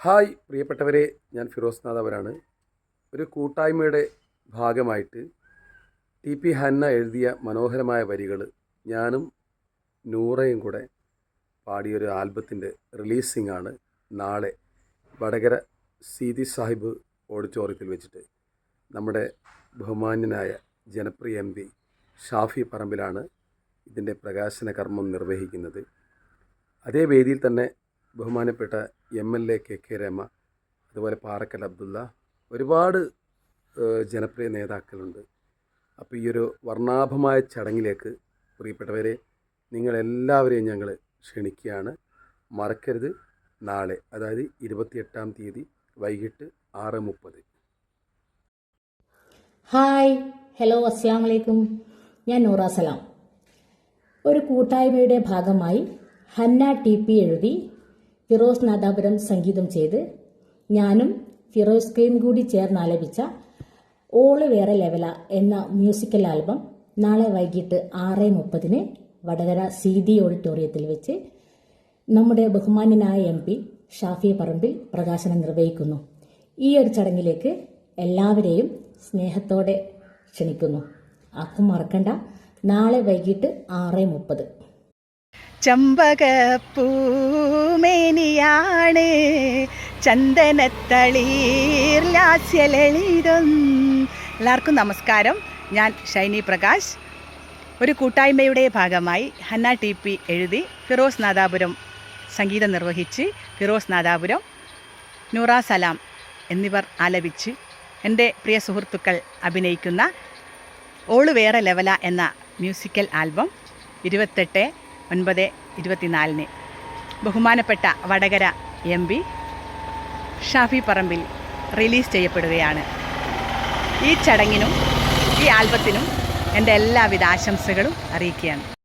Hi പ്രിയപ്പെട്ടവരെ ഞാൻ ഫിറോസ് നാഥവരാണ് ഒരു കൂട്ടായ്മയുടെ ഭാഗമായിട്ട് ടി പി ഹന്ന എഴുതിയ മനോഹരമായ വരികൾ ഞാനും നൂറയും കൂടെ പാടിയൊരു ആൽബത്തിന്റെ റിലീസിംഗ് ആണ് നാളെ വടകര സീതി സാഹിബ് ഓഡിറ്റോറിയത്തിൽ വെച്ചിട്ട് നമ്മുടെ ബഹുമാന്യനായ ജനപ്രിയ എം പി ഷാഫി പറമ്പിലാണ് ഇതിന്റെ പ്രകാശന കർമ്മം നിർവഹിക്കുന്നത്. അതേ വേദിയിൽ തന്നെ ബഹുമാനപ്പെട്ട M L A K K Rama അതുപോലെ പാറക്കൽ അബ്ദുള്ള ഒരുപാട് ജനപ്രിയ നേതാക്കളുണ്ട്. അപ്പോൾ ഈ ഒരു വർണാഭമായ ചടങ്ങിലേക്ക് പ്രിയപ്പെട്ടവരെ നിങ്ങളെല്ലാവരെയും ഞങ്ങൾ ക്ഷണിക്കുകയാണ്. മറക്കരുത്. നാളെ അതായത് ഇരുപത്തിയെട്ടാം തീയതി വൈകിട്ട് ആറ് മുപ്പത്. ഹായ്. ഹലോ അസ്സാം വലൈക്കും ഞാൻ നൂറ സലാം. ഒരു കൂട്ടായ്മയുടെ ഭാഗമായി ഹന്ന ടി പി എഴുതി ഫിറോസ് നാദാപുരം സംഗീതം ചെയ്ത് ഞാനും ഫിറോസ് കെയും കൂടി ചേർന്ന് ആലപിച്ച ഓൾ വേറെ ലെവല എന്ന മ്യൂസിക്കൽ ആൽബം നാളെ വൈകിട്ട് ആറ് മുപ്പതിന് വടകര സി ഡി ഓഡിറ്റോറിയത്തിൽ വെച്ച് നമ്മുടെ ബഹുമാന്യനായ എം പി ഷാഫി പറമ്പിൽ പ്രകാശനം നിർവഹിക്കുന്നു. ഈ ഒരു ചടങ്ങിലേക്ക് എല്ലാവരെയും സ്നേഹത്തോടെ ക്ഷണിക്കുന്നു. ആർക്കും മറക്കണ്ട. നാളെ വൈകിട്ട് ആറ് മുപ്പത്. ചമ്പകപ്പൂമേനിയാണ് ചന്ദനത്തളീർ ലാസ്യലളിതം. എല്ലാവർക്കും നമസ്കാരം. ഞാൻ ഷൈനി പ്രകാശ്. ഒരു കൂട്ടായ്മയുടെ ഭാഗമായി ഹന്ന ടി പി എഴുതി ഫിറോസ് നാദാപുരം സംഗീതം നിർവഹിച്ച് ഫിറോസ് നാദാപുരം നൂറ സലാം എന്നിവർ ആലപിച്ച് എന്റെ പ്രിയ സുഹൃത്തുക്കൾ അഭിനയിക്കുന്ന ഓൾ വേറെ ലെവല എന്ന മ്യൂസിക്കൽ ആൽബം ഇരുപത്തെട്ട് ഒൻപത് ഇരുപത്തിനാലിന് ബഹുമാനപ്പെട്ട Vadakara M P Shafi Parambil release ചെയ്യപ്പെടുകയാണ്. ഈ ചടങ്ങിനും ഈ ആൽബത്തിനും എന്റെ എല്ലാവിധ ആശംസകളും അറിയിക്കുകയാണ്.